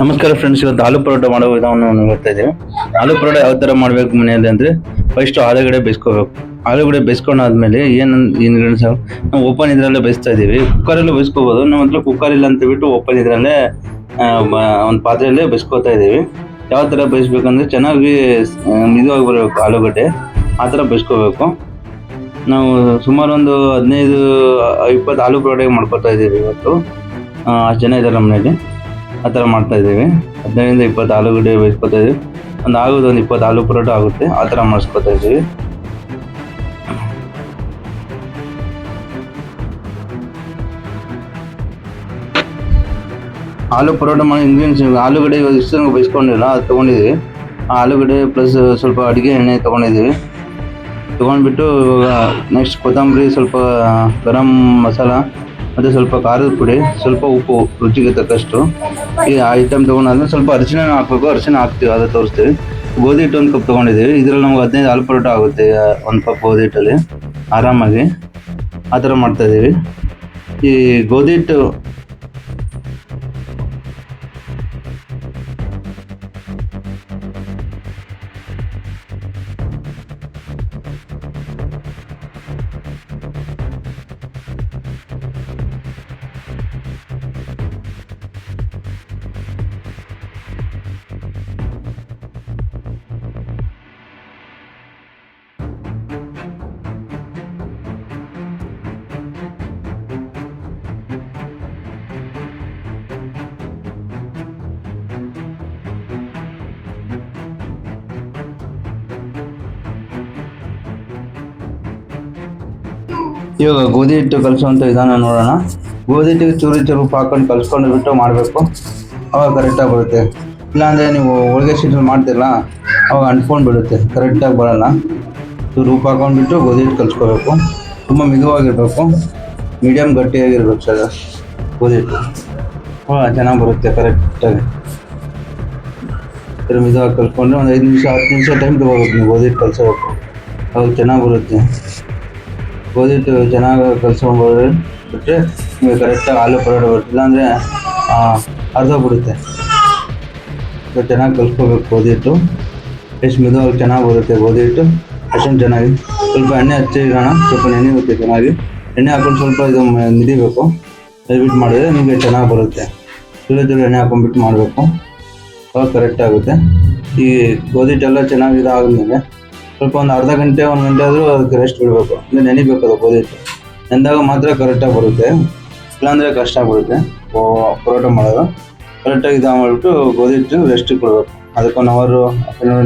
ನಮಸ್ಕಾರ ಫ್ರೆಂಡ್ಸ್ ಇವತ್ತು ಆಲೂ ಪರೋಟ ಮಾಡೋ ವಿಧಾನವನ್ನು ನೋಡ್ತಾ ಇದ್ದೀವಿ. ಆಲೂ ಪರೋಟ ಯಾವ ಥರ ಮಾಡಬೇಕು ಮನೆಯಲ್ಲಿ ಅಂದರೆ ಫಸ್ಟ್ ಆಲೂಗಡೆ ಬೇಯಿಸ್ಕೋಬೇಕು. ಆಲೂಗಡೆ ಬೇಯಿಸ್ಕೊಂಡಾದ್ಮೇಲೆ ಏನು ಇಂಗ್ರೀಡಿಯೆಂಟ್ಸ್ ನಾವು ಓಪನ್ ಇದರಲ್ಲೇ ಬೇಯಿಸ್ತಾ ಇದ್ದೀವಿ. ಕುಕ್ಕರಲ್ಲೂ ಬೇಯಿಸ್ಕೋಬೋದು. ನಮ್ಮ ಹತ್ರ ಕುಕ್ಕರ್ ಇಲ್ಲ ಅಂತ ಬಿಟ್ಟು ಓಪನ್ ಇದರಲ್ಲೇ ಒಂದು ಪಾತ್ರೆಯಲ್ಲೇ ಬೇಯಿಸ್ಕೋತಾ ಇದ್ದೀವಿ. ಯಾವ ಥರ ಬೇಯಿಸ್ಬೇಕಂದ್ರೆ ಚೆನ್ನಾಗಿ ಮಿದುವಾಗಿ ಬರಬೇಕು ಆಲೂಗಡ್ಡೆ. ಆ ಥರ ಬೇಯಿಸ್ಕೋಬೇಕು. ನಾವು ಸುಮಾರು ಒಂದು ಹದಿನೈದು ಇಪ್ಪತ್ತು ಆಲೂ ಪರೋಟ ಮಾಡ್ಕೊತಾ ಇದ್ದೀವಿ ಇವತ್ತು. ಅಷ್ಟು ಜನ ಇದ್ದಾರೆ ನಮ್ಮ ಮನೇಲಿ ಆ ಥರ ಮಾಡ್ತಾ ಇದ್ದೀವಿ. ಹದಿನೈದರಿಂದ ಇಪ್ಪತ್ತು ಆಲೂಗಡ್ಡೆ ಬೇಯಿಸ್ಕೊತಾ ಇದ್ದೀವಿ. ಒಂದು ಆಗೋದು ಒಂದು ಇಪ್ಪತ್ತು ಆಲೂ ಪರೋಟ ಆಗುತ್ತೆ. ಆ ಥರ ಮಾಡಿಸ್ಕೊತಾ ಇದ್ದೀವಿ. ಆಲೂ ಪರೋಟ ಮಾಡಿ ಇಂಗ್ರೀಡಿಯೆಂಟ್ಸ್ ಆಲೂಗಡ್ಡೆ ಇವಾಗ ಇಷ್ಟು ತನಕ ಬೇಯಿಸ್ಕೊಂಡಿಲ್ಲ ಅದು ತೊಗೊಂಡಿದ್ದೀವಿ. ಆ ಆಲೂಗಡ್ಡೆ ಪ್ಲಸ್ ಸ್ವಲ್ಪ ಅಡುಗೆ ಎಣ್ಣೆ ತೊಗೊಂಡಿದ್ದೀವಿ. ತೊಗೊಂಡ್ಬಿಟ್ಟು ಇವಾಗ ನೆಕ್ಸ್ಟ್ ಕೊತ್ತಂಬರಿ ಸ್ವಲ್ಪ ಗರಂ ಮಸಾಲ ಮತ್ತು ಸ್ವಲ್ಪ ಖಾರದ ಪುಡಿ, ಸ್ವಲ್ಪ ಉಪ್ಪು, ರುಚಿಗೆ ತಕ್ಕಷ್ಟು. ಈ ಐಟಮ್ ತೊಗೊಂಡಾದ್ಮೇಲೆ ಸ್ವಲ್ಪ ಅರಿಶಿನ ಹಾಕಬೇಕು, ಅರಿಶಿನ ಹಾಕ್ತೀವಿ, ಅದು ತೋರಿಸ್ತೀವಿ. ಗೋಧಿ ಹಿಟ್ಟು ಒಂದು ಕಪ್ ತೊಗೊಂಡಿದ್ದೀವಿ. ಇದರಲ್ಲಿ ನಮ್ಗೆ ಹದಿನೈದು ಹಾಲು ಪರೋಟ ಆಗುತ್ತೆ ಒಂದು ಕಪ್ ಗೋಧಿ ಹಿಟ್ಟಲ್ಲಿ. ಆರಾಮಾಗಿ. ಆ ಥರ ಮಾಡ್ತಾಯಿದ್ದೀವಿ ಈ ಗೋಧಿ ಹಿಟ್ಟು ಇವಾಗ ಗೋಧಿ ಹಿಟ್ಟು ಕಲಿಸುವಂಥ ವಿಧಾನ ನೋಡೋಣ. ಗೋಧಿ ಹಿಟ್ಟಿಗೆ ಚೂರು ಚೂರು ಹಾಕೊಂಡು ಕಲಿಸ್ಕೊಂಡು ಬಿಟ್ಟು ಮಾಡಬೇಕು. ಅವಾಗ ಕರೆಕ್ಟಾಗಿ ಬರುತ್ತೆ. ಇಲ್ಲಾಂದರೆ ನೀವು ಹೋಳಿಗೆ ಶೀಟಲ್ಲಿ ಮಾಡ್ತಿರಲ್ಲ, ಅವಾಗ ಅಂಟ್ಕೊಂಡು ಬಿಡುತ್ತೆ. ಕರೆಕ್ಟಾಗಿ ಬರೋಲ್ಲ. ಚೂರು ಉಪ್ಪು ಹಾಕೊಂಡ್ಬಿಟ್ಟು ಗೋಧಿ ಹಿಟ್ಟು ಕಲಿಸ್ಕೋಬೇಕು. ತುಂಬ ಮಿದುವಾಗಿರಬೇಕು ಮೀಡಿಯಮ್ ಗಟ್ಟಿಯಾಗಿರ್ಬೇಕು ಸರ್ ಗೋಧಿ ಹಿಟ್ಟು ಹಾಂ ಚೆನ್ನಾಗಿ ಬರುತ್ತೆ ಕರೆಕ್ಟಾಗಿ ಇದ್ರ ಮಿದುವಾಗಿ ಕಲ್ಸ್ಕೊಂಡ್ರೆ ಒಂದು ಐದು ನಿಮಿಷ, ಹತ್ತು ನಿಮಿಷ ಟೈಮ್ ತೊಗೋಬೇಕು ನೀವು ಗೋಧಿ ಹಿಟ್ಟು ಕಲಿಸೋಬೇಕು ಅವಾಗ ಚೆನ್ನಾಗಿ ಬರುತ್ತೆ. ಹಿಟ್ಟು ಚೆನ್ನಾಗಿ ಕಲ್ಸ್ಕೊಂಡ್ಬಂದ್ರೆ ಬಿಟ್ಟರೆ ನಿಮಗೆ ಕರೆಕ್ಟಾಗಿ ಆಲೂ ಪರೋಟ ಬರುತ್ತೆ. ಇಲ್ಲಾಂದರೆ ಅರ್ಧ ಬಿಡುತ್ತೆ ಸೊ ಚೆನ್ನಾಗಿ ಕಲ್ಸ್ಕೋಬೇಕು ಗೋಧಿ ಹಿಟ್ಟು ಎಷ್ಟು ಮಿದುವಾಗಿ ಚೆನ್ನಾಗಿ ಬರುತ್ತೆ ಗೋಧಿ ಹಿಟ್ಟು ಅಷ್ಟೊಂದು ಚೆನ್ನಾಗಿ. ಸ್ವಲ್ಪ ಎಣ್ಣೆ ಹಚ್ಚಿ ಇಡೋಣ. ಸ್ವಲ್ಪ ನೆನೆ ಬರುತ್ತೆ ಚೆನ್ನಾಗಿ. ಎಣ್ಣೆ ಹಾಕೊಂಡು ಸ್ವಲ್ಪ ಇದು ನಿದಿಬೇಕು ದಯವಿಟ್ಟು ಮಾಡಿದ್ರೆ ನಿಮಗೆ ಚೆನ್ನಾಗಿ ಬರುತ್ತೆ. ತುಳಿ ತುಳಿ ಎಣ್ಣೆ ಹಾಕೊಂಡ್ಬಿಟ್ಟು ಮಾಡಬೇಕು. ಅವಾಗ ಕರೆಕ್ಟ್ ಆಗುತ್ತೆ. ಈ ಗೋಧಿ ಹಿಟ್ಟೆಲ್ಲ ಚೆನ್ನಾಗಿ ಇದಾದ್ಮೇಲೆ ಸ್ವಲ್ಪ ಒಂದು ಅರ್ಧ ಗಂಟೆ ಒಂದು ಗಂಟೆ ಆದರೂ ಅದಕ್ಕೆ ರೆಸ್ಟ್ ಬಿಡಬೇಕು. ಅಂದರೆ ನೆನಿಬೇಕು ಅದು ಗೋಧಿ ಹಿಟ್ಟು ನೆಂದಾಗ ಮಾತ್ರ ಕರೆಕ್ಟಾಗಿ ಬರುತ್ತೆ. ಇಲ್ಲಾಂದರೆ ಕಷ್ಟ ಆಗ್ಬಿಡುತ್ತೆ. ಪರೋಟ ಮಾಡೋದು. ಕರೆಕ್ಟಾಗಿ ಇದು ಮಾಡಿಬಿಟ್ಟು ಗೋಧಿ ಹಿಟ್ಟು ರೆಸ್ಟ್ ಕೊಡಬೇಕು. ಅದಕ್ಕೆ ಒನ್ ಅವರು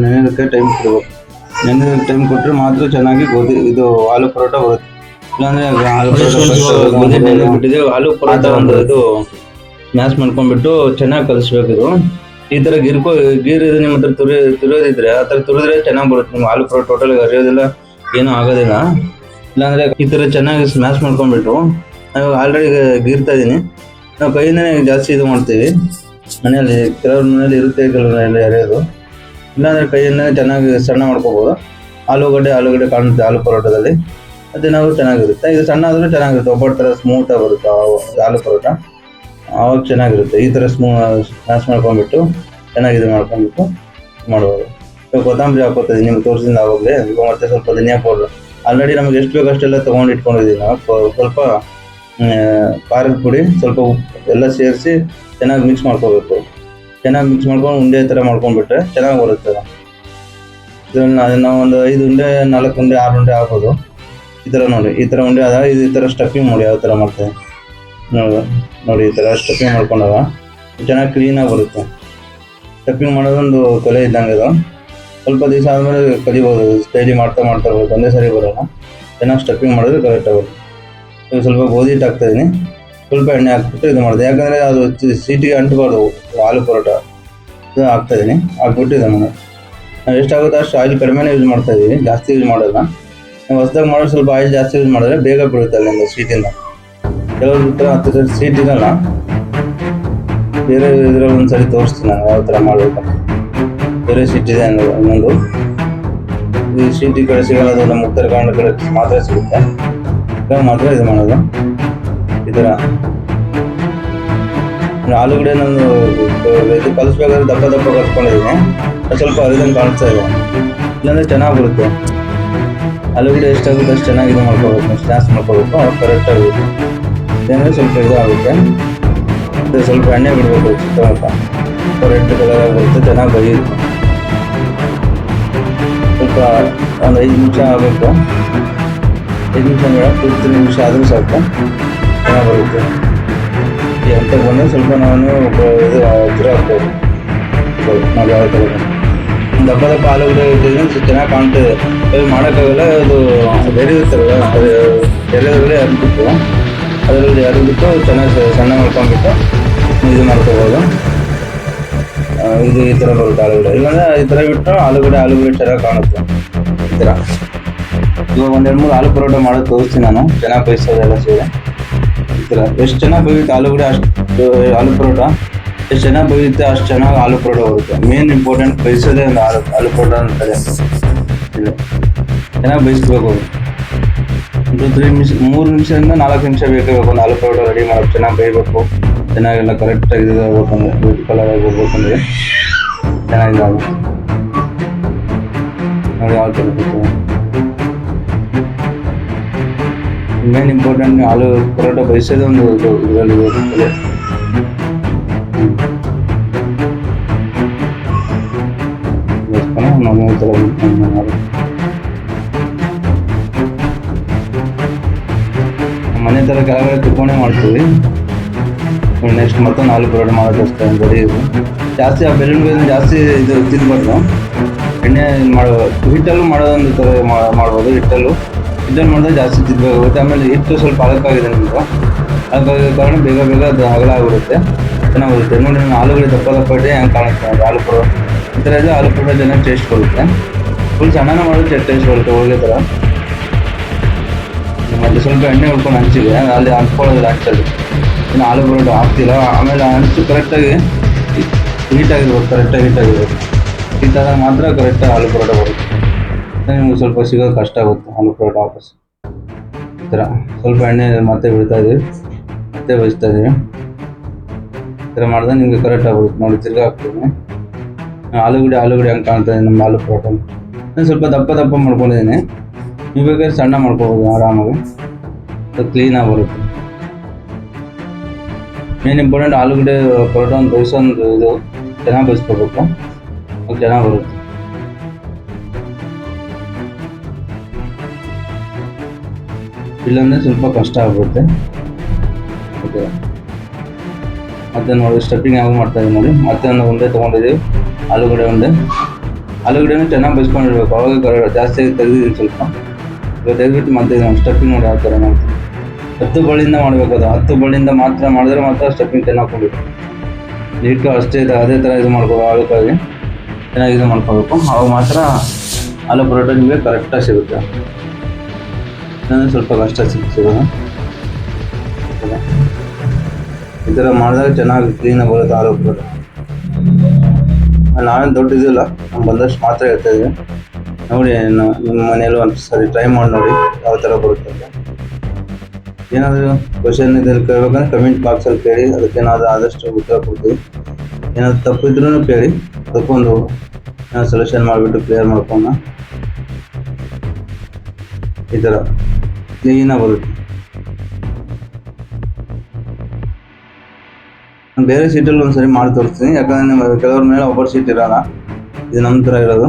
ನೆನೆಯೋದಕ್ಕೆ ಟೈಮ್ ಕೊಡಬೇಕು. ನೆನೆಯೋದಕ್ಕೆ ಟೈಮ್ ಕೊಟ್ಟರೆ ಮಾತ್ರ ಚೆನ್ನಾಗಿ ಗೋಧಿ ಇದು ಆಲೂ ಪರೋಟ ಬರುತ್ತೆ. ಇಲ್ಲಾಂದರೆ ಆಲೂ ಪರೋಟ ಗೋಧಿ ಆಲೂ ಪರೋಟ ಒಂದು ಇದು ಸ್ಮ್ಯಾಶ್ ಮಾಡ್ಕೊಂಡ್ಬಿಟ್ಟು ಚೆನ್ನಾಗಿ ಕಲಿಸ್ಬೇಕು ಇದು. ಈ ತರ ಗಿರ್ಕೋ ಗೀರ್ ಇದು ನಿಮ್ಮ ಹತ್ರ ತುರಿ ತುರಿಯೋದಿದ್ರೆ ಆ ತರ ತುರಿದ್ರೆ ಚೆನ್ನಾಗಿ ಬರುತ್ತೆ. ನಿಮ್ಮ ಆಲೂ ಪರೋಟ ಟೋಟಲ್ ಹರಿಯೋದಿಲ್ಲ ಏನು ಆಗೋದಿಲ್ಲ. ಇಲ್ಲಾಂದ್ರೆ ಈ ತರ ಚೆನ್ನಾಗಿ ಸ್ಮ್ಯಾಶ್ ಮಾಡ್ಕೊಂಡ್ಬಿಟ್ಟು ನಾವು ಆಲ್ರೆಡಿ ಗೀರ್ತಾ ಇದ್ದೀನಿ. ನಾವು ಕೈಯಿಂದನೇ ಜಾಸ್ತಿ ಇದು ಮಾಡ್ತೀವಿ. ಮನೆಯಲ್ಲಿ ಕೆಲವ್ರ ಮನೇಲಿ ಇರುತ್ತೆ, ಕೆಲವ್ರ ಅರಿಯೋದು ಇಲ್ಲಾಂದ್ರೆ ಕೈಯಿಂದ ಚೆನ್ನಾಗಿ ಸಣ್ಣ ಮಾಡ್ಕೋಬೋದು. ಆಲೂಗಡ್ಡೆ ಆಲೂಗಡ್ಡೆ ಕಾಣುತ್ತೆ ಆಲೂ ಪರೋಟದಲ್ಲಿ. ಅದೇನಾದ್ರು ಚೆನ್ನಾಗಿರುತ್ತೆ. ಇದು ಸಣ್ಣ ಆದರೂ ಚೆನ್ನಾಗಿರುತ್ತೆ. ಒಬ್ಬರ ಥರ ಸ್ಮೂತಾಗಿ ಬರುತ್ತೆ ಆಲೂ ಪರೋಟ. ಆವಾಗ ಚೆನ್ನಾಗಿರುತ್ತೆ. ಈ ಥರ ಸ್ಮೂ ಸ್ಮ್ಯಾಶ್ ಮಾಡ್ಕೊಂಡ್ಬಿಟ್ಟು ಚೆನ್ನಾಗಿ ಇದು ಮಾಡ್ಕೊಂಡ್ಬಿಟ್ಟು ಮಾಡ್ಬೋದು ಇವಾಗ ಕೊತ್ತಂಬರಿ ಹಾಕೋತಿದ್ದೀನಿ ನಿಮ್ಗೆ ತೋರಿಸಿದ ಆವಾಗಲೇ. ಇವಾಗ ಮತ್ತೆ ಸ್ವಲ್ಪ ಧನಿಯಾ ಪೌಡ್ರ್. ಆಲ್ರೆಡಿ ನಮಗೆ ಎಷ್ಟು ಬೇಕು ಅಷ್ಟೆಲ್ಲ ತೊಗೊಂಡು ಇಟ್ಕೊಂಡಿದ್ದೀವಿ ನಾವು. ಸ್ವಲ್ಪ ಖಾರದ ಪುಡಿ, ಸ್ವಲ್ಪ ಉಪ್ಪು ಎಲ್ಲ ಸೇರಿಸಿ ಚೆನ್ನಾಗಿ ಮಿಕ್ಸ್ ಮಾಡ್ಕೋಬೇಕು. ಚೆನ್ನಾಗಿ ಮಿಕ್ಸ್ ಮಾಡ್ಕೊಂಡು ಉಂಡೆ ಥರ ಮಾಡ್ಕೊಂಡ್ಬಿಟ್ರೆ ಚೆನ್ನಾಗಿ ಬರುತ್ತೆ ನಾವು ಒಂದು ಐದು ಉಂಡೆ, ನಾಲ್ಕು ಉಂಡೆ, ಆರು ಉಂಡೆ ಹಾಕೋದು ಈ ಥರ ನೋಡಿ, ಈ ಥರ ಉಂಡೆ ಆದಾಗ ಇದು ಈ ಥರ ಸ್ಟಫಿಂಗ್ ಮಾಡಿ ಯಾವ ಥರ ಮಾಡ್ತೇವೆ. ನೋಡಿ ನೋಡಿ ಈ ಥರ ಸ್ಟಫಿಂಗ್ ಮಾಡ್ಕೊಂಡಾಗ ಚೆನ್ನಾಗಿ ಕ್ಲೀನಾಗಿ ಬರುತ್ತೆ. ಸ್ಟಫಿಂಗ್ ಮಾಡೋದೊಂದು ಕಲೆ ಇದ್ದಂಗೆ ಅದು. ಸ್ವಲ್ಪ ದಿವಸ ಆದಮೇಲೆ ಕಲಿಬೋದು ಸ್ಟೈಲಿ ಮಾಡ್ತಾ ಮಾಡ್ತಾ ಇರ್ಬೇಕು ಒಂದೇ ಸರಿ ಬರೋಲ್ಲ. ಚೆನ್ನಾಗಿ ಸ್ಟಫಿಂಗ್ ಮಾಡಿದ್ರೆ ಕರೆಕ್ಟ್ ಆಗುತ್ತೆ ಸ್ವಲ್ಪ ಗೋಧಿ ಹಿಟ್ಟು ಹಾಕ್ತಾಯಿದ್ದೀನಿ ಸ್ವಲ್ಪ ಎಣ್ಣೆ ಹಾಕ್ಬಿಟ್ಟು ಇದು ಮಾಡಿದೆ. ಯಾಕಂದರೆ ಅದು ಸೀಟಿಗೆ ಅಂಟಬಾರ್ದು, ಹಾಲು ಪರೋಟ. ಇದು ಹಾಕ್ತಾಯಿದ್ದೀನಿ ಹಾಕ್ಬಿಟ್ಟು ಇದು ಮಾಡೋದು. ನಾವು ಎಷ್ಟಾಗುತ್ತೋ ಅಷ್ಟು ಆಯಿಲ್ ಕಡಿಮೆನೇ ಯೂಸ್ ಮಾಡ್ತಾ ಇದ್ದೀವಿ ಜಾಸ್ತಿ ಯೂಸ್ ಮಾಡೋಲ್ಲ. ನಾವು ಹೊಸ್ದಾಗಿ ಮಾಡೋದು ಸ್ವಲ್ಪ ಆಯಿಲ್ ಜಾಸ್ತಿ ಯೂಸ್ ಮಾಡಿದ್ರೆ ಬೇಗ ಬೀಳುತ್ತೆ ಅಲ್ಲಿಂದ ಸೀಟಿಂದ ಕೆಲವ್ರ ಹತ್ತು ಸರಿ ಸೀಟ್ ಇರಲ್ಲ. ಬೇರೆ ಇದ್ರಲ್ಲಿ ಒಂದ್ಸರಿ ತೋರಿಸ್ತೀನಿ ನಾನು, ಯಾವ ಥರ ಮಾಡಬೇಕು ಬೇರೆ ಸೀಟ್ ಇದೆ ಅನ್ನೋದು ಇನ್ನೊಂದು. ಈ ಸೀಟ್ ಈ ಕಡೆ ಸಿಗೋದು ನಮ್ಮ ಉತ್ತರ ಕನ್ನಡ ಕಡೆ ಮಾತ್ರ ಸಿಗುತ್ತೆ. ಮಾತ್ರ ಇದು ಮಾಡೋದು. ಈ ಥರ ಆಲೂಗಡೆ ನಾನು, ಇದು ಕಲಿಸ್ಬೇಕಾದ್ರೆ ದಪ್ಪ ದಪ್ಪ ಕಲ್ಸ್ಕೊಂಡಿದ್ದೀನಿ. ಅದು ಸ್ವಲ್ಪ ಅರಿದಂಗೆ ಕಾಣಿಸ್ತಾ ಇದೆ. ಇಲ್ಲಾಂದ್ರೆ ಚೆನ್ನಾಗಿ ಬರುತ್ತೆ ಆಲೂಗಡೆ ಎಷ್ಟಾಗುತ್ತೆ ಅಷ್ಟು ಚೆನ್ನಾಗಿ ಇದು ಮಾಡ್ಕೋಬೇಕು ಸ್ನ್ಯಾಕ್ಸ್ ಮಾಡ್ಕೋಬೇಕು ಕರೆಕ್ಟಾಗಿ ಇದಂದ್ರೆ ಸ್ವಲ್ಪ ಇದು ಆಗುತ್ತೆ ಮತ್ತೆ ಸ್ವಲ್ಪ ಎಣ್ಣೆ ಬಿಡಬೇಕು ಚಿಕ್ಕ ರೆಡ್ ಕಲರ್ ಆಗುತ್ತೆ ಚೆನ್ನಾಗಿ ಬೇಯುತ್ತೆ ಸ್ವಲ್ಪ ಒಂದು ಐದು ನಿಮಿಷ ಆಗಬೇಕು ಐದು ನಿಮಿಷ ಬೇಡ ಟೂ ತ್ರೀ ನಿಮಿಷ ಆದರೂ ಸಾಕು ಚೆನ್ನಾಗಿ ಬರುತ್ತೆ ಈ ಹಂತಕ್ಕೆ ಬಂದರೆ ಸ್ವಲ್ಪ ನಾನು ಇದು ಹತ್ತಿರ ಹಾಕ್ಬೋದು ನಾವು ಯಾವ ಥರ ದಪ್ಪ ದಪ್ಪ ಆಲೂಗಡ್ಡೆ ಇಟ್ಟಿದ್ರೆ ಸ್ವಲ್ಪ ಚೆನ್ನಾಗಿ ಕಾಣ್ತದೆ ಅದು ಮಾಡೋಕ್ಕಾಗಲ್ಲ ಅದು ಬೇರೆ ಇರ್ತಾರಲ್ಲ ಅದು ಎರೆಹುಳಿ ಹರಿಬಿಟ್ಟು ಅದರಲ್ಲಿ ಹರಿಬಿಟ್ಟು ಚೆನ್ನಾಗಿ ಸಣ್ಣ ಮಾಡ್ಕೊಂಡ್ಬಿಟ್ಟು ಇದು ಮಾಡ್ಕೋಬೋದು. ಇದು ಈ ಥರ ಬರುತ್ತೆ ಆಲೂಗಡ್ಡೆ. ಇಲ್ಲಾಂದ್ರೆ ಈ ಥರ ಬಿಟ್ಟು ಆಲೂಗಡ್ಡೆ ಆಲೂಗಡ್ಡೆ ಚೆನ್ನಾಗಿ ಕಾಣುತ್ತೆ. ಈ ಥರ ಇವಾಗ ಒಂದೆರಡು ಮೂರು ಆಲೂ ಪರೋಟ ಮಾಡೋದು ತೋರಿಸ್ತೀನಿ ನಾನು. ಚೆನ್ನಾಗಿ ಬೇಯಿಸೋದೆಲ್ಲ ಸೇರಿ. ಈ ಥರ ಎಷ್ಟು ಚೆನ್ನಾಗಿ ಬೇಯುತ್ತೆ ಆಲೂಗಡ್ಡೆ, ಅಷ್ಟು ಆಲೂ ಪರೋಟ? ಎಷ್ಟು ಚೆನ್ನಾಗಿ ಬೇಯುತ್ತೆ, ಅಷ್ಟು ಚೆನ್ನಾಗಿ ಆಲೂ ಪರೋಟ ಬರುತ್ತೆ. ಮೇನ್ ಇಂಪಾರ್ಟೆಂಟ್ ಬೇಯಿಸೋದೇ ಒಂದು ಆಲೂ ಆಲೂ ಪರೋಟ ಅಂತಾರೆ. ಚೆನ್ನಾಗಿ ಬೇಯಿಸ್ಬೇಕು ಒಂದು ತ್ರೀ ನಿಮಿಷ, ಮೂರು ನಿಮಿಷದಿಂದ ನಾಲ್ಕು ನಿಮಿಷ ಬೇಕಾಗಬೇಕು ಬೇಕು ಒಂದು ಆಲೂ ಪರೋಟ ರೆಡಿ ಮಾಡಬೇಕು ಚೆನ್ನಾಗಿ ಬೇಯಬೇಕು ಚೆನ್ನಾಗೆಲ್ಲ ಕರೆಕ್ಟಾಗಿ ಇದಾಗಬೇಕಂದ್ರೆ ಬ್ಯೂಟಿ ಕಲರ್ ಹೋಗ್ಬೇಕಂದ್ರೆ ಚೆನ್ನಾಗಿ ನೋಡಿ ಯಾವ ಥರ. ಮೇನ್ ಇಂಪಾರ್ಟೆಂಟ್ ಆಲೂ ಪರೋಟ ಬಯಸೋದೇ ಒಂದು ಇದು, ಇದರಲ್ಲಿ. ಅದಕ್ಕೋಸ್ಕರ ನಾವು ಥರ ಥರ ಕೆಳಗಡೆ ಕುತ್ಕೊಂಡೇ ಮಾಡ್ತೀವಿ. ನೆಕ್ಸ್ಟ್ ಮತ್ತೆ ನಾಲ್ಕು ಪರೋಟ ಮಾಡೋದಷ್ಟೇ ಬರೀ ಇದು. ಜಾಸ್ತಿ ಆ ಬೆಳ್ಳುಳ್ಳಿ ಜಾಸ್ತಿ ಇದು ತಿನ್ಬಾರ್ದು. ಎಣ್ಣೆ ಮಾಡೋ, ಹಿಟ್ಟಲ್ಲೂ ಮಾಡೋದೊಂದು ಥರ ಮಾಡ್ಬೋದು, ಹಿಟ್ಟಲ್ಲು. ಹಿಟ್ಟಲ್ಲಿ ಮಾಡಿದ್ರೆ ಜಾಸ್ತಿ ತಿನ್ಬೇಕಾಗುತ್ತೆ ಆಮೇಲೆ ಹಿಟ್ಟು ಸ್ವಲ್ಪ ಅಳಕಾಗಿದೆ ನಿಮ್ಗೆ ಅದಕ್ಕಾಗಿ ಕಾರಣ ಬೇಗ ಬೇಗ ಅದು ಅಗಲ ಆಗಿರುತ್ತೆ ಚೆನ್ನಾಗಿರುತ್ತೆ ನೋಡಿ, ನಾನು ಆಲೂಗಡೆ ದಪ್ಪ ದಪ್ಪ ಇಟ್ಟು ಹೆಂಗೆ ಕಾಣುತ್ತೆ ಅದು ಆಲೂ ಪರೋಟ ಈ ಥರ ಇದೆ ಆಲೂ ಪರೋಟ ಚೆನ್ನಾಗಿ ಟೇಸ್ಟ್ ಕೊಡುತ್ತೆ. ಫುಲ್ ಸಣ್ಣನ ಮಾಡೋದು ಟೇಸ್ಟ್ ಬರುತ್ತೆ, ಹೋಳಿಗೆ ಥರ ಮತ್ತೆ ಸ್ವಲ್ಪ ಎಣ್ಣೆ ಉಳ್ಕೊಂಡು ಹಂಚಿದೆ ಅಲ್ಲಿ ಹಂಚ್ಕೊಳ್ಳೋದಿಲ್ಲ ಹಂಚಲ್ಲಿ ಇನ್ನು ಆಲೂ ಪರೋಟ ಹಾಕ್ತಿಲ್ಲ. ಆಮೇಲೆ ಹಂಚು ಕರೆಕ್ಟಾಗಿ ಹೀಟಾಗಿರ್ಬೋದು ಕರೆಕ್ಟಾಗಿ ಹೀಟಾಗಿರ್ಬೋದು ಹೀಟಾದಾಗ ಮಾತ್ರ ಕರೆಕ್ಟಾಗಿ ಆಲೂ ಪರೋಟ ಬರುತ್ತೆ. ನಿಮ್ಗೆ ಸ್ವಲ್ಪ ಸಿಗೋದು ಕಷ್ಟ ಆಗುತ್ತೆ ಆಲೂ ಪರೋಟ ವಾಪಸ್. ಈ ಥರ. ಸ್ವಲ್ಪ ಎಣ್ಣೆ ಮತ್ತೆ ಬಿಡ್ತಾ ಇದ್ದೀವಿ ಮತ್ತೆ ಬಯಸ್ತಾ ಇದ್ದೀವಿ ಈ ಥರ ಮಾಡಿದ್ರೆ ನಿಮಗೆ ಕರೆಕ್ಟ್ ಆಗುತ್ತೆ ನೋಡಿ ತಿರ್ಗಾ ಹಾಕ್ತೀನಿ. ಆಲೂಗಡ್ಡೆ ಆಲೂಗಡ್ಡೆ ಹಂಗೆ ಕಾಣ್ತಾ ನಮ್ಮ ಆಲೂ ಪರೋಟ ನಾನು ಸ್ವಲ್ಪ ದಪ್ಪ ದಪ್ಪ ಮಾಡ್ಕೊಂಡಿದ್ದೀನಿ. ನೀವು ಬೇಕಾದ್ರೆ ಸಣ್ಣ ಮಾಡ್ಕೋಬೋದು ಆರಾಮಾಗಿ. ಕ್ಲೀನಾಗಿ ಬರುತ್ತೆ. ಮೇನ್ ಇಂಪಾರ್ಟೆಂಟ್ ಆಲೂಗಡ್ಡೆ ಪರೋಟ ಒಂದು ಬೇಯಿಸೋ ಒಂದು ಇದು, ಚೆನ್ನಾಗಿ ಬೇಯಿಸ್ಕೋಬೇಕು ಅದು ಚೆನ್ನಾಗಿ ಬರುತ್ತೆ. ಇಲ್ಲಾಂದರೆ ಸ್ವಲ್ಪ ಕಷ್ಟ ಆಗುತ್ತೆ. ಓಕೆ ಮತ್ತೆ ನೋಡಿ ಸ್ಟೆಪ್ಪಿಂಗ್ ಯಾವ ಮಾಡ್ತಾ ನೋಡಿ. ಮತ್ತೆ ಒಂದು ಉಂಡೆ ತೊಗೊಂಡಿದ್ದೀವಿ. ಆಲೂಗಡ್ಡೆ ಉಂಡೆ. ಆಲೂಗಡ್ಡೆನೂ ಚೆನ್ನಾಗಿ ಬೇಯಿಸ್ಕೊಂಡಿರ್ಬೇಕು ಅವಾಗ ಜಾಸ್ತಿ ತೆಗೆದಿದ್ದೀನಿ ಸ್ವಲ್ಪ. ಇವಾಗ ತೆಗೆದ್ಬಿಟ್ಟು ಮತ್ತೆ ಸ್ಟೆಪ್ಪಿಂಗ್ ನೋಡಿ ಯಾವ ಥರ ಮಾಡ್ತೀನಿ. ಹತ್ತು ಬಳ್ಳಿಯಿಂದ ಮಾಡಬೇಕು ಅದು. ಹತ್ತು ಬಳ್ಳಿಯಿಂದ ಮಾತ್ರ ಮಾಡಿದ್ರೆ ಮಾತ್ರ ಸ್ಟೆಪ್ಪಿಂಗ್ ಚೆನ್ನಾಗಿ ಹಾಕ್ಕೊಬೇಕು ನೀಟು ಅಷ್ಟೇ ಇದೆ. ಅದೇ ಥರ ಇದು ಮಾಡ್ಕೋಬೇಕು ಆಳುಕಾಗಿ ಚೆನ್ನಾಗಿ ಇದು ಮಾಡ್ಕೋಬೇಕು. ಅವಾಗ ಮಾತ್ರ ಆಲೂ ಪರೋಟ ನಿಮಗೆ ಕರೆಕ್ಟಾಗಿ ಸಿಗುತ್ತೆ. ಇನ್ನೊಂದು ಸ್ವಲ್ಪ ಕಷ್ಟ ಸಿಗೋದು. ಈ ಥರ ಮಾಡಿದಾಗ ಚೆನ್ನಾಗಿ ಕ್ಲೀನಾಗಿ ಬರುತ್ತೆ ಆಲೂ ಪರೋಟ. ನಾವೇನು ದೊಡ್ಡ ಇದಿಲ್ಲ. ನಮ್ಗೆ ಬಂದಷ್ಟು ಮಾತ್ರ ಹೇಳ್ತಾ ಇದ್ದೀವಿ ನೋಡಿ ನಿಮ್ಮ ಮನೆಯಲ್ಲೂ ಒಂದು ಸರಿ ಟ್ರೈ ಮಾಡಿ ನೋಡಿ ಯಾವ ಥರ ಬರುತ್ತೆ ಏನಾದರೂ ಕ್ವಶನ್ ಇದ್ರೆ ಕೇಳ್ಬೇಕಂದ್ರೆ ಕಮೆಂಟ್ ಬಾಕ್ಸಲ್ಲಿ ಕೇಳಿ, ಅದಕ್ಕೇನಾದರೂ ಆದಷ್ಟು ಉತ್ತರ ಕೊಡ್ತೀವಿ. ಏನಾದರೂ ತಪ್ಪಿದ್ರೂ ಕೇಳಿ ಅದಕ್ಕೊಂದು ಸೊಲ್ಯೂಷನ್ ಮಾಡಿಬಿಟ್ಟು ಕ್ಲಿಯರ್ ಮಾಡ್ಕೊಂಡು ಈ ಥರ ಕ್ಲೀನಾಗಿ ಬರುತ್ತೆ. ಬೇರೆ ಸೀಟಲ್ಲಿ ಒಂದ್ಸರಿ ಮಾಡಿ ತೋರಿಸ್ತೀನಿ. ಯಾಕಂದ್ರೆ ನಿಮ್ಮ ಕೆಲವ್ರ ಮೇಲೆ ಒಬ್ಬರು ಸೀಟ್ ಇರೋಲ್ಲ. ಇದು ನಮ್ಮ ಥರ ಇರೋದು.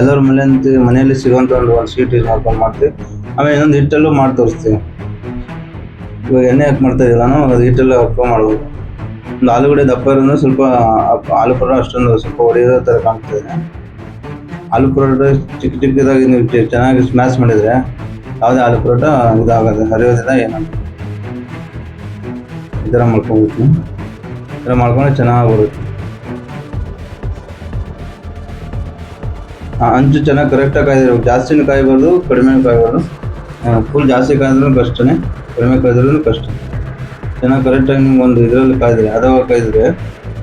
ಎಲ್ಲರ ಮೇಲೆ ಅಂತ ಮನೆಯಲ್ಲಿ ಸಿಗೋಂಥ ಒಂದು ಒಂದು ಸೀಟ್ ಯೂಸ್ ಮಾಡ್ಕೊಂಡು ಮಾಡ್ತೀವಿ. ಆಮೇಲೆ ಇನ್ನೊಂದು ಹಿಟ್ಟಲ್ಲೂ ಮಾಡಿ ತೋರಿಸ್ತೀವಿ. ಇವಾಗ ಎಣ್ಣೆ ಹಾಕಿ ಮಾಡ್ತಾ ಇದೀವಿ ನಾನು? ಅದು ಹಿಟ್ಟಲ್ಲಿ ಹಪ್ಪ ಮಾಡೋದು ಒಂದು ಆಲೂಗಡ್ಡೆ ದಪ್ಪ ಇರೋದ್ರೆ ಸ್ವಲ್ಪ ಆಲೂ ಪರೋಟ ಅಷ್ಟೊಂದು ಸ್ವಲ್ಪ ಹೊಡೆಯೋ ಥರ ಕಾಣ್ತಿದೆ ಆಲೂ ಪರೋಟ ಚಿಕ್ಕ ಚಿಕ್ಕದಾಗಿ ನೀವು ಚೆನ್ನಾಗಿ ಸ್ಮ್ಯಾಶ್ ಮಾಡಿದರೆ ಯಾವುದೇ ಆಲೂ ಪರೋಟ ಇದಾಗೋದು ಹರಿಯೋದಿಲ್ಲ ಏನಾಗ ಈ ಥರ ಮಾಡ್ಕೊಬೇಕು. ಈ ಥರ ಮಾಡ್ಕೊಂಡ್ರೆ ಚೆನ್ನಾಗಿ ಬರುತ್ತೆ. ಅಂಚು ಚೆನ್ನಾಗಿ ಕರೆಕ್ಟಾಗಿ ಕಾಯ್ದಿರ್ಬೇಕು ಜಾಸ್ತಿನೂ ಕಾಯಬಾರ್ದು, ಕಡಿಮೆನೂ ಕಾಯಬಾರ್ದು. ಫುಲ್ ಜಾಸ್ತಿ ಕಾಯ್ದ್ರೂ ಕಷ್ಟನೇ. ಕಡಿಮೆ ಕಾಯ್ದ್ರೂ ಕಷ್ಟ. ಚೆನ್ನಾಗಿ ಕರೆಕ್ಟಾಗಿ ನಿಮ್ಗೆ ಒಂದು ಇದರಲ್ಲಿ ಕಾಯ್ದ್ರೆ ಅದಾವ ಕಾಯ್ದ್ರೆ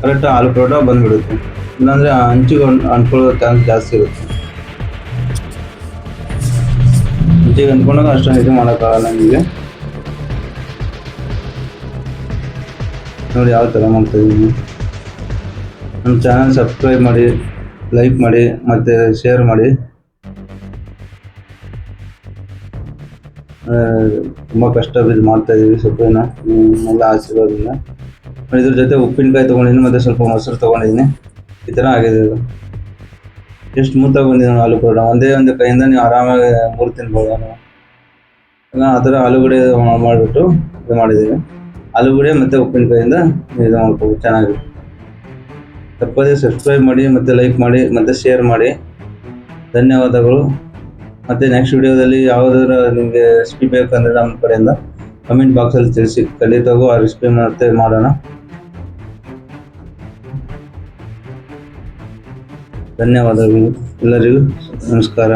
ಕರೆಕ್ಟಾಗಿ ಆಲೂ ಪರೋಟ ಬಂದ್ಬಿಡುತ್ತೆ. ಇಲ್ಲಾಂದರೆ ಅನ್- ಅಂಟ್ಕೊಳ್ಳೋ ಚಾನ್ಸ್ ಜಾಸ್ತಿ ಇರುತ್ತೆ. ಹಂಚಿಗೆ ಅಂದ್ಕೊಂಡಾಗ ಅಷ್ಟೊಂದು ಇದು ಮಾಡೋಕ್ಕಾಗಲ್ಲ ನಿಮಗೆ. ನೋಡಿ ಯಾವ ಥರ ಮಾಡ್ತಾಯಿದ್ದೀನಿ. ನಮ್ಮ ಚಾನಲ್ ಸಬ್ಸ್ಕ್ರೈಬ್ ಮಾಡಿ ಲೈಕ್ ಮಾಡಿ, ಮತ್ತು ಶೇರ್ ಮಾಡಿ. ತುಂಬ ಕಷ್ಟ ಬಿದ್ದು ಮಾಡ್ತಾ ಇದೀವಿ ಸೊಪ್ಪಿನ ಎಲ್ಲ ಆಶೀರ್ವಾದದಿಂದ. ಇದ್ರ ಜೊತೆ ಉಪ್ಪಿನಕಾಯಿ ತೊಗೊಂಡಿದ್ದೀನಿ, ಮತ್ತು ಸ್ವಲ್ಪ ಮೊಸರು ತೊಗೊಂಡಿದ್ದೀನಿ. ಈ ಥರ ಆಗಿದೆ ಇದು. ಎಷ್ಟು ಸ್ಮೂತಾಗಿ ಬಂದಿದೆ ಆಲೂ ಪರೋಟ ಒಂದೇ ಒಂದು ಕೈಯಿಂದ ನೀವು ಆರಾಮಾಗಿ ಮೂರು ತಿನ್ಬೋದು ನಾವು ಆ ಥರ ಆಲೂಗಡೆ ಮಾಡಿಬಿಟ್ಟು ಇದು ಮಾಡಿದ್ದೀವಿ. ಆಲೂಗಡೆ ಮತ್ತು ಉಪ್ಪಿನಕಾಯಿಂದ ಇದು ಮಾಡ್ಬೋದು ಚೆನ್ನಾಗಿ ತಪ್ಪದೇ ಸಬ್ಸ್ಕ್ರೈಬ್ ಮಾಡಿ, ಮತ್ತು ಲೈಕ್ ಮಾಡಿ, ಮತ್ತು ಶೇರ್ ಮಾಡಿ. ಧನ್ಯವಾದಗಳು. ಮತ್ತು ನೆಕ್ಸ್ಟ್ ವಿಡಿಯೋದಲ್ಲಿ ಯಾವ್ದಾದ್ರು ನಿಮಗೆ ರೆಸಿಪಿ ಬೇಕಂದ್ರೆ ನಮ್ಮ ಕಡೆಯಿಂದ ಕಮೆಂಟ್ ಬಾಕ್ಸಲ್ಲಿ ತಿಳಿಸಿ. ಖಂಡಿತವಾಗೂ ಆ ರೆಸಿಪಿ ಮತ್ತೆ ಮಾಡೋಣ. ಧನ್ಯವಾದಗಳು ಎಲ್ಲರಿಗೂ. ನಮಸ್ಕಾರ.